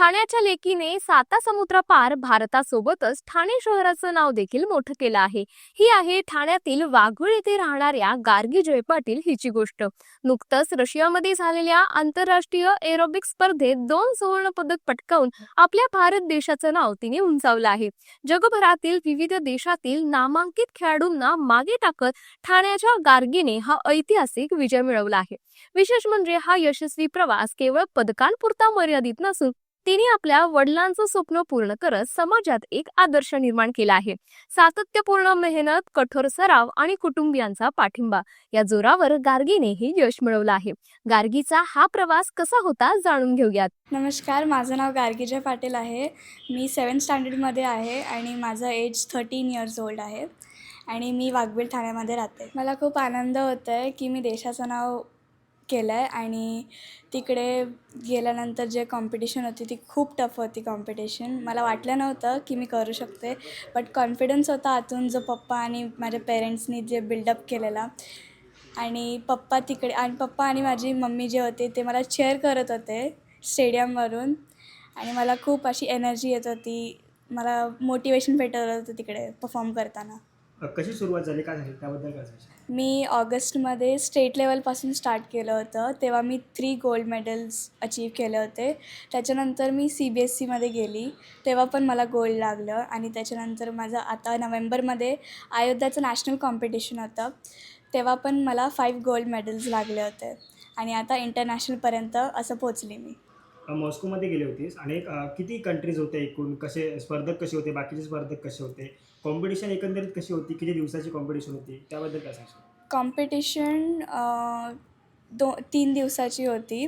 ठाण्याच्या लेकीने साता समुद्रापार भारतासोबतच ठाणे शहराचं नाव देखील मोठं केलं आहे. ही आहे ठाण्यातील वाघुळ येथे राहणाऱ्या गार्गी जय पाटील हिची गोष्ट. नुकतंच रशियामध्ये झालेल्या आंतरराष्ट्रीय एरोबिक स्पर्धेत दोन सुवर्ण पदक पटकावून आपल्या भारत देशाचं नाव तिने उंचावलं आहे. जगभरातील विविध देशातील नामांकित खेळाडूंना मागे टाकत ठाण्याच्या गार्गीने हा ऐतिहासिक विजय मिळवला आहे. विशेष म्हणजे हा यशस्वी प्रवास केवळ पदकांपुरता मर्यादित नसून तिने आपल्या वडिलांचं स्वप्न पूर्ण करत समाजात एक आदर्श निर्माण केला आहे. सातत्यपूर्ण मेहनत कठोर सराव आणि कुटुंबियांचा पाठिंबा या जोरावर गार्गीने हे यश मिळवलं आहे. गार्गीचा हा प्रवास कसा होता जाणून घेऊयात. नमस्कार माझं नाव गार्गीजय पाटील आहे. मी सेवन्थ स्टँडर्डमध्ये आहे आणि माझं एज थर्टीन इयर्स ओल्ड आहे. आणि मी वाघबीळ ठाण्यामध्ये राहते. मला खूप आनंद होत आहे की मी देशाचं नाव केलं आहे आणि तिकडे गेल्यानंतर जे कॉम्पिटिशन होती ती खूप टफ होती कॉम्पिटिशन मला वाटलं नव्हतं की मी करू शकते बट कॉन्फिडन्स होता आतून जो पप्पा आणि माझ्या पेरेंट्सनी जे बिल्डअप केलेला. आणि पप्पा तिकडे आणि पप्पा आणि माझी मम्मी जे होते ते मला चेअर करत होते स्टेडियमवरून आणि मला खूप अशी एनर्जी येत होती. मला मोटिवेशन भेटत होतं तिकडे परफॉर्म करताना. कशी सुरुवात झाली? काय झाली? त्याबद्दल काय सांगशील मी ऑगस्टमध्ये स्टेट लेवलपासून स्टार्ट केलं होतं. तेव्हा मी थ्री गोल्ड मेडल्स अचीव केले होते. त्याच्यानंतर मी सी बी एस सीमध्ये गेली. तेव्हा पण मला गोल्ड लागलं आणि त्याच्यानंतर माझं आता नोव्हेंबरमध्ये अयोध्याचं नॅशनल कॉम्पिटिशन होतं. तेव्हा पण मला फाईव्ह गोल्ड मेडल्स लागले होते. आणि आता इंटरनॅशनलपर्यंत असं पोचली मी. अ, मॉस्कोमध्ये गेले होतीस. आणि अ, किती कंट्रीज होते एकूण? कसे स्पर्धक कसे होते? बाकीचे स्पर्धक कसे होते? कॉम्पिटिशन एकंदरीत कशी होती? किती दिवसाची कॉम्पिटिशन होती? त्याबद्दल काय सांगशील? कॉम्पिटिशन दो तीन दिवसाची होती.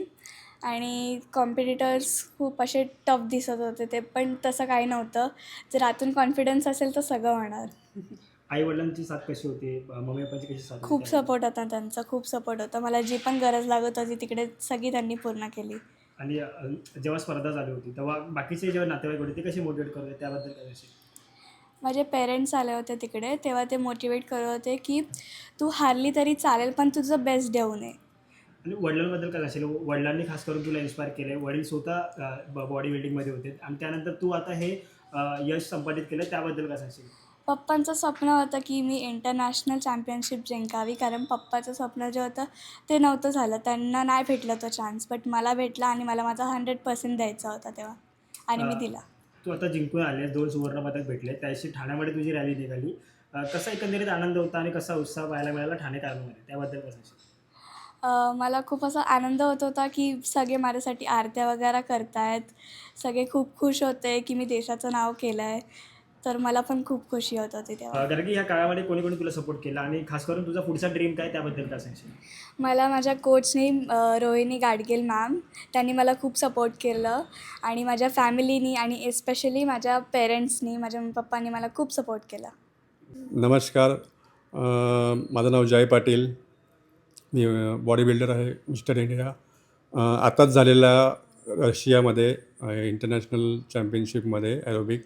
आणि कॉम्पिटिटर्स खूप असे टफ दिसत होते ते पण तसं काही नव्हतं. जर आतून कॉन्फिडन्स असेल तर सगळं होणार. आई वडिलांची साथ कशी होती? मम्मी पप्पांची कशी साथ? खूप सपोर्ट होता त्यांचा खूप सपोर्ट होता. मला जी पण गरज लागत होती तिकडे सगळी त्यांनी पूर्ण केली. आणि जेव्हा स्पर्धा झाली होती तेव्हा बाकीचे जेव्हा नातेवाईक होते ते कसे मोटिवेट करत त्याबद्दल काय माझे पेरेंट्स आले होते तिकडे तेव्हा ते मोटिवेट करत होते की तू हारली तरी चालेल पण तुझं बेस्ट देऊ नये. आणि वडिलांबद्दल काय सांगशील वडिलांनी खास करून तुला इन्स्पायर केले वडील स्वतः बॉडी बिल्डिंगमध्ये होते. आणि त्यानंतर तू आता हे यश संपादित केलं त्याबद्दल काय सांगशील? पप्पांचं स्वप्न होतं की मी इंटरनॅशनल चॅम्पियनशिप जिंकावी. कारण पप्पाचं स्वप्न जे होतं ते नव्हतं झालं. त्यांना नाही भेटलं तो चान्स बट मला भेटला आणि मला माझा हंड्रेड पर्सेंट द्यायचा होता तेव्हा. आणि मी. दिला. तू आता जिंकून आले दोन सुवर्णपदक भेटले त्याशी ठाण्यामध्ये तुझी रॅली निघाली. कसा एकंदरीत आनंद होता आणि कसा उत्साह पाहायला मिळाला ठाणे कारमध्ये त्याबद्दल कसं मला खूप असा आनंद होत होता की सगळे माझ्यासाठी आरत्या वगैरे करतायत. सगळे खूप खुश होते की मी देशाचं नाव केलं आहे तर मला पण खूप खुशी होत होती तेव्हा. अ, कारण की ह्या काळामध्ये कोणी कोणी तुला सपोर्ट केला आणि खास करून तुझा पुढचा ड्रीम काय त्याबद्दल काय सांगशील? मला माझ्या कोचनी अ, रोहिणी गाडगील मॅम त्यांनी मला खूप सपोर्ट केलं आणि माझ्या फॅमिलीनी आणि एस्पेशली माझ्या पेरेंट्सनी माझ्या पप्पांनी मला खूप सपोर्ट केला. नमस्कार. अ, माझं नाव जय पाटील. मी बॉडी बिल्डर आहे मिस्टर इंडिया अ, आताच झालेल्या रशियामध्ये अ, इंटरनॅशनल चॅम्पियनशिपमध्ये ॲरोबिक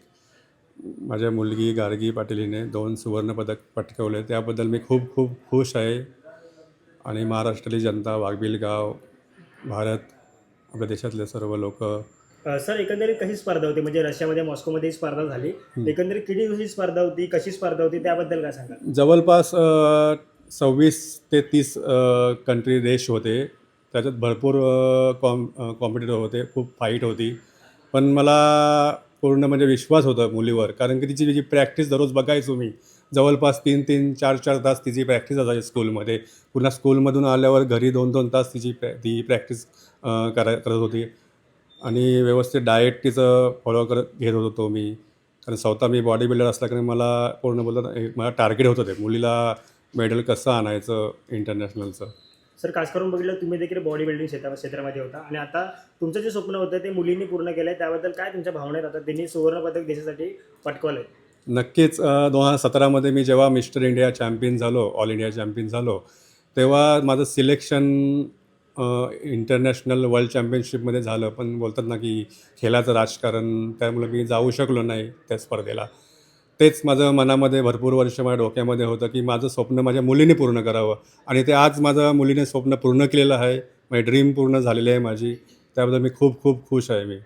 माझ्या मुलगी गार्गी पाटील हिने दोन सुवर्णपदक पटकवले. त्याबद्दल मी खूप खूप खुश आहे. आणि महाराष्ट्रातली जनता वाघबिल गाव भारत आपल्या देशातले सर्व लोक. सर एकंदरीत कशी स्पर्धा होती? म्हणजे रशियामध्ये मॉस्कोमध्ये स्पर्धा झाली. एकंदरीत किती दिवसाची स्पर्धा होती? कशी स्पर्धा होती? त्याबद्दल काय सांगा जवळपास सव्वीस ते तीस कंट्री देश होते. त्याच्यात भरपूर कॉम कॉम्पिटिटर होते. खूप फाईट होती. पण मला पूर्ण म्हणजे विश्वास होता मुलीवर. कारण की तिची जी प्रॅक्टिस दररोज बघायचो मी जवळपास तीन तीन चार चार तास तिची प्रॅक्टिस असायची स्कूलमध्ये पुन्हा स्कूलमधून आल्यावर घरी दोन दोन तास तिची प्रॅ ती प्रॅक्टिस करा करत होती. आणि व्यवस्थित डाएट तिचं फॉलो करत घेत होतो मी. कारण स्वतः मी बॉडी बिल्डर असल्याकडे मला पूर्ण बोलतात मला टार्गेट होतं ते. मुलीला मेडल कसं आणायचं इंटरनॅशनलचं सर खास करून बघितलं तुम्ही देखील बॉडी बिल्डिंग क्षेत्रा क्षेत्रामध्ये होता. आणि आता तुमचं जे स्वप्न होतं ते मुलींनी पूर्ण केलं आहे त्याबद्दल काय तुमच्या भावना आहेत? आता त्यांनी सुवर्णपदक देशासाठी पटकवलं आहे नक्कीच दोन हजार सतरामध्ये मी जेव्हा मिस्टर इंडिया चॅम्पियन झालो ऑल इंडिया चॅम्पियन झालो तेव्हा माझं सिलेक्शन इंटरनॅशनल वर्ल्ड चॅम्पियनशिपमध्ये झालं. पण बोलतात ना की खेळाचं राजकारण त्यामुळे मी जाऊ शकलो नाही त्या स्पर्धेला. तेच माझं मनामध्ये भरपूर वर्ष माझ्या डोक्यामध्ये होतं की माझं स्वप्न माझ्या मुलीने पूर्ण करावं. आणि ते आज माझं मुलीने स्वप्न पूर्ण केलेलं आहे. माझी ड्रीम पूर्ण झालेली आहे माझी. त्याबद्दल मी खूप खूप खुश आहे मी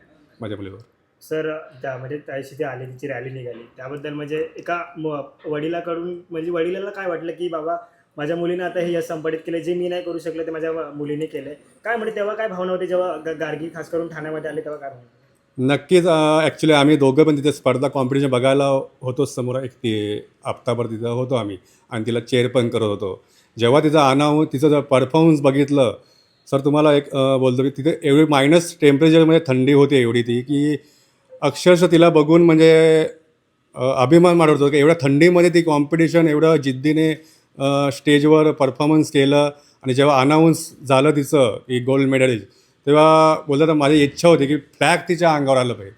माझ्या मुलीवर. सर त्या म्हणजे त्याशी ती आली तिची रॅली निघाली. त्याबद्दल म्हणजे एका म- वडिलाकडून म्हणजे वडिलाला काय वाटलं की बाबा माझ्या मुलीने आता हे यश संपादित केले जे मी नाही करू शकले ते माझ्या मुलीने केले. काय म्हणजे तेव्हा काय भावना होती जेव्हा ग- गार्गी खास करून ठाण्यामध्ये आले तेव्हा काय भावना नक्कीच ॲक्च्युली आम्ही दोघं पण तिथे स्पर्धा कॉम्पिटिशन बघायला होतोच समोर एक ती हप्ताभर तिथं होतो आम्ही. आणि तिला चेअर पण करत होतो. जेव्हा तिचं अनाव तिचं जर परफॉर्मन्स बघितलं सर तुम्हाला एक बोलतो की तिथे एवढी मायनस टेम्परेचरमध्ये थंडी होती एवढी ती की अक्षरशः तिला बघून म्हणजे अभिमान वाटत होतो की एवढ्या थंडीमध्ये ती कॉम्पिटिशन एवढं जिद्दीने स्टेजवर परफॉर्मन्स केलं. आणि जेव्हा अनाऊन्स झालं तिचं की गोल्ड मेडलिस्ट तेव्हा बोललं तर माझी इच्छा होती की फ्लॅग तिच्या अंगावर आलं पाहिजे.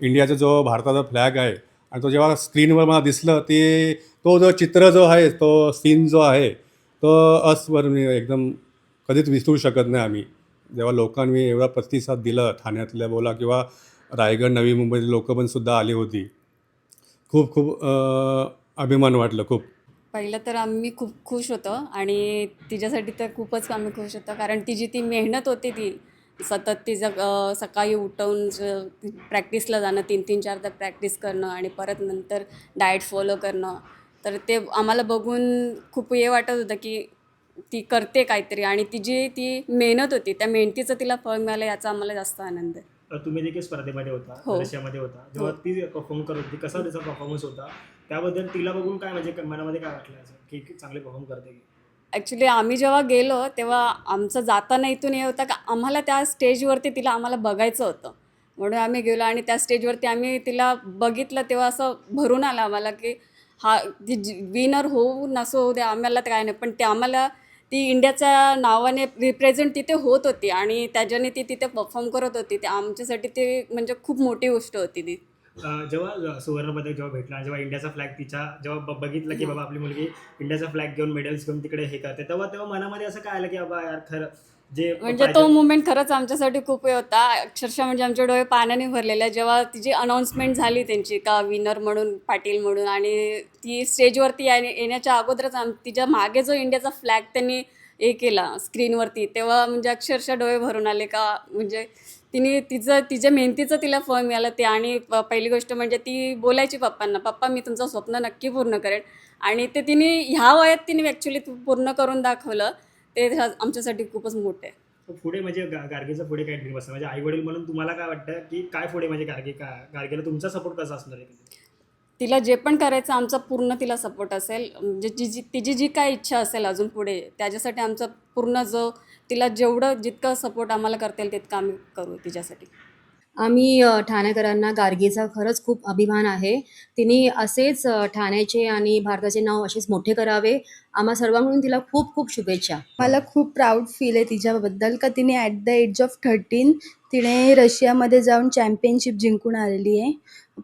इंडियाचा जो भारताचा फ्लॅग आहे आणि तो जेव्हा स्क्रीनवर मला दिसलं ते तो जो चित्र जो आहे तो सीन जो आहे तो अस्वर्णीय एकदम कधीच विसरू शकत नाही आम्ही. जेव्हा लोकांनी एवढा प्रतिसाद दिला ठाण्यातल्या बोला किंवा रायगड नवी मुंबईतली लोकं पण सुद्धा आली होती. खूप खूप अभिमान वाटलं खूप. पहिलं तर आम्ही खूप खुश होतो आणि तिच्यासाठी तर खूपच आम्ही खुश होतो. कारण तिची ती मेहनत होती ती सतत तिचं सकाळी उठवून ज- प्रॅक्टिसला जाणं तीन तीन चार तास प्रॅक्टिस करणं आणि परत नंतर डाएट फॉलो करणं. तर ते आम्हाला बघून खूप हे वाटत होतं की ती करते काहीतरी आणि तिची ती मेहनत होती त्या मेहनतीचं तिला फळ मिळालं याचा आम्हाला जास्त आनंद आहे. तुम्ही देखील स्पर्धेमध्ये होता हो. रशियामध्ये होता. जेव्हा ती परफॉर्म करत होती कसा तिचा परफॉर्मन्स होता? त्याबद्दल तिला बघून काय म्हणजे मनामध्ये काय वाटलं असं? की की चांगले परफॉर्म करते की? ॲक्च्युली आम्ही जेव्हा गेलो तेव्हा आमचं जाताना इथून हे होतं का आम्हाला त्या स्टेजवरती तिला आम्हाला बघायचं होतं. म्हणून आम्ही गेलो आणि त्या स्टेजवरती आम्ही तिला बघितलं तेव्हा असं भरून आलं आम्हाला की हा ती विनर होऊ नसो होऊ द्या आम्हाला तर काय नाही. पण ते आम्हाला ती इंडियाच्या नावाने रिप्रेझेंट तिथे होत होती आणि त्याच्याने ती तिथे परफॉर्म करत होती. ते आमच्यासाठी ते म्हणजे खूप मोठी गोष्ट होती ती. जेव्हा सुवर्ण पदक जेव्हा भेटला जेव्हा इंडियाचा फ्लॅग तिच्या जेव्हा बघितलं की बाबा आपली मुलगी इंडियाचा फ्लॅग घेऊन मेडल्स घेऊन तिकडे हे करते तेव्हा तेव्हा मनामध्ये असं काय आलं की बाबा यार खरं जे म्हणजे तो मुमेंट खरंच आमच्यासाठी खूप हे होता. अक्षरशः म्हणजे आमचे डोळे पाण्याने भरलेले जेव्हा तिची अनाऊन्समेंट झाली त्यांची का विनर म्हणून पाटील म्हणून आणि ती स्टेजवरती येण्या- येण्याच्या अगोदरच आम तिच्यामागे जो इंडियाचा फ्लॅग त्यांनी हे केला स्क्रीनवरती तेव्हा म्हणजे अक्षरशः डोळे भरून आले का म्हणजे तिने तिचं तिच्या मेहनतीचं तिला फळ मिळालं. ते आणि पहिली गोष्ट म्हणजे ती बोलायची पप्पांना पप्पा मी तुमचं स्वप्न नक्की पूर्ण करेन. आणि ते तिने ह्या वयात तिने ॲक्च्युली पूर्ण करून दाखवलं. ते आमच्यासाठी खूपच मोठं आहे. पुढे म्हणजे गार्गीचं पुढे काय ड्रीम असतं? म्हणजे आई वडील म्हणून तुम्हाला काय वाटतं की काय पुढे म्हणजे गार्गी का गार्गीला तुमचा सपोर्ट कसा असणार आहे? तिला जे पण करायचं आमचा पूर्ण तिला सपोर्ट असेल. म्हणजे जी जी तिची जी काय इच्छा असेल अजून पुढे त्याच्यासाठी आमचा पूर्ण जो तिला जेवढं जितकं सपोर्ट आम्हाला करता येईल तितकं आम्ही करू तिच्यासाठी. आम्ही ठाणेकरांना गार्गीचा खरंच खूप अभिमान आहे. तिने असेच ठाण्याचे आणि भारताचे नाव असेच मोठे करावे. आम्हा सर्वांकडून तिला खूप खूप शुभेच्छा. मला खूप प्राऊड फील आहे तिच्याबद्दल का तिने at the age of thirteen तिने रशियामध्ये जाऊन चॅम्पियनशिप जिंकून आलेली आहे.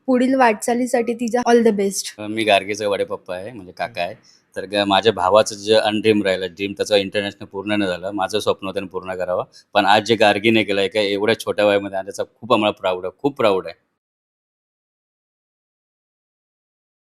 पुढील वाटचालीसाठी तिचा ऑल द बेस्ट मी गार्गेचा वडे पप्पा आहे म्हणजे काका आहे. तर ग- माझ्या भावाचं जे अनड्रीम राहिलं ड्रीम त्याचं इंटरनॅशनल पूर्ण नाही झालं. माझं स्वप्न होतं त्याने पूर्ण करावं. पण आज जे गार्गीने केलं आहे का एवढ्या छोट्या वयामध्ये आणि त्याचा खूप आम्हाला प्राऊड आहे खूप प्राऊड आहे.